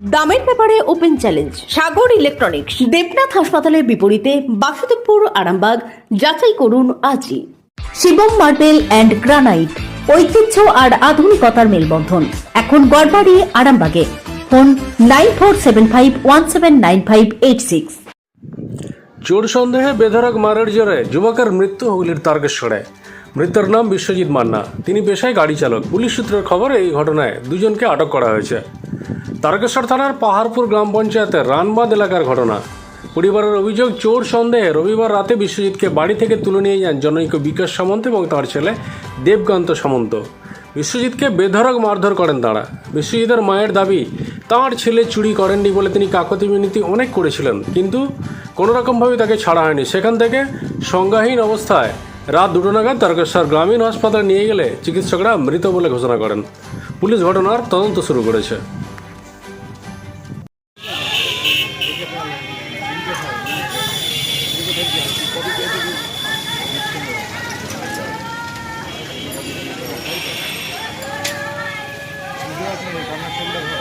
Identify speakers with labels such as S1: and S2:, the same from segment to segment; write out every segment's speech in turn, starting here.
S1: দামের ব্যাপারে open challenge, Sagar electronics, Debnath হাসপাতালের বিপরীতে বাসুদেবপুর, আরামবাগ, যাচাই করুন আজই। শিবম মার্বেল অ্যান্ড গ্রানাইট, ঐতিহ্য আর আধুনিকতার মেলবন্ধন। এখন গড়বাড়ি, আরামবাগে। Phone nine four seven five one seven nine five eight six.
S2: চোর সন্দেহে বেধড়ক মারার জেরে যুবকের মৃত্যু হুগলির তারকেশ্বরে। মৃতের নাম বিশ্বজিৎ মান্না। তিনি পেশায় গাড়ি চালক। পুলিশ সূত্রের খবর এই ঘটনায় দুজনকে আটক করা হয়েছে। তারকেশ্বর থানার পাহাড়পুর গ্রাম পঞ্চায়েতের রানবাদ এলাকার ঘটনা। পরিবারের অভিযোগ, চোর সন্দেহে রবিবার রাতে বিশ্বজিৎকে বাড়ি থেকে তুলে নিয়ে যান জনৈক বিকাশ সামন্ত এবং তার ছেলে দেবকান্ত সামন্ত। বিশ্বজিৎকে বেধড়ক মারধর করেন তাঁরা। বিশ্বজিতের মায়ের দাবি, তাঁর ছেলে চুরি করেননি বলে তিনি কাকতি মিনতি অনেক করেছিলেন, কিন্তু কোনো রকমভাবে তাকে ছাড়া হয়নি। সেখান থেকে সংজ্ঞাহীন অবস্থায় রাত দুটো নাগাদ তারকেশ্বর গ্রামীণ হাসপাতালে নিয়ে গেলে চিকিৎসকরা মৃত বলে ঘোষণা করেন। পুলিশ ঘটনার তদন্ত শুরু করেছে।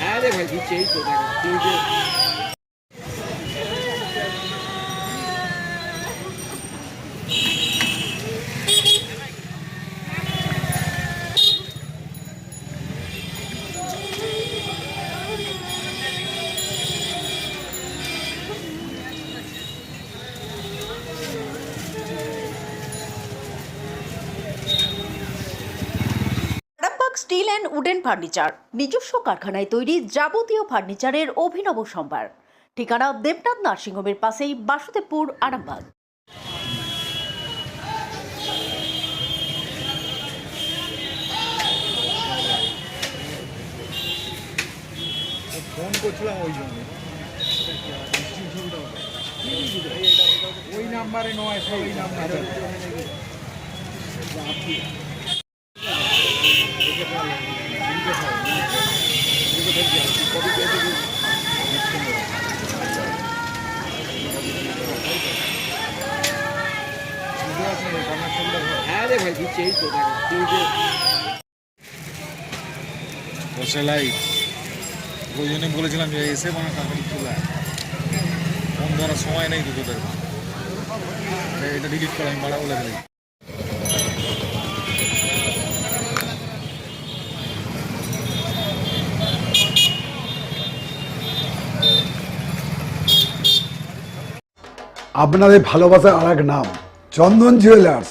S3: হ্যাঁ রে ভাই দিচ্ছে এই তো দেখো।
S1: অ্যান্ড উডেন ফার্নিচার, নিজস্ব কারখানায় তৈরি যাবতীয় ফার্নিচারের অভিনব সম্ভার। ঠিকানা দেবনাথ নার্সিংহোমের পাশেই বাসুদেবপুর, আরামবাগ।
S3: ওই নাম্বারে নয় নাম্বারে।
S4: বলেছিলাম যে এসে মানে ফোন ধরার সময় নেই তো তোদের। এটা ডিলিট করে আমি বাড়া বলে
S5: আপনাদের ভালোবাসার আর এক নাম, চন্দন জুয়েলার্স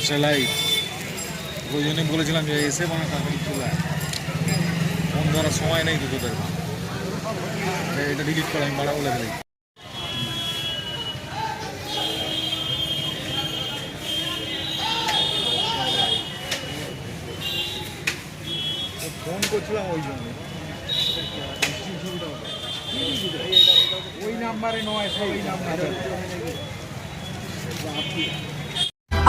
S4: বসে লাইট ওই জন্য বলেছিলাম যে এসে মানে তাড়াতাড়ি চলে ফোন ধরার সময় নেই তোদের এটা ডিলিট করে আমি বাড়া বলে দিই
S3: ফোন করছিলাম ওই জন্য। ওই নাম্বারে নয়, সেই নাম্বারে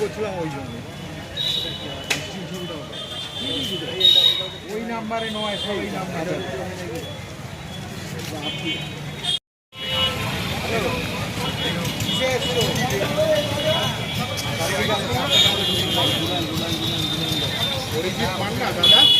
S3: করছিলাম ওই জন্য। ওই নাম্বারে নয় সেই নাম্বারে। অরিজিৎ পান্ডা দাদা?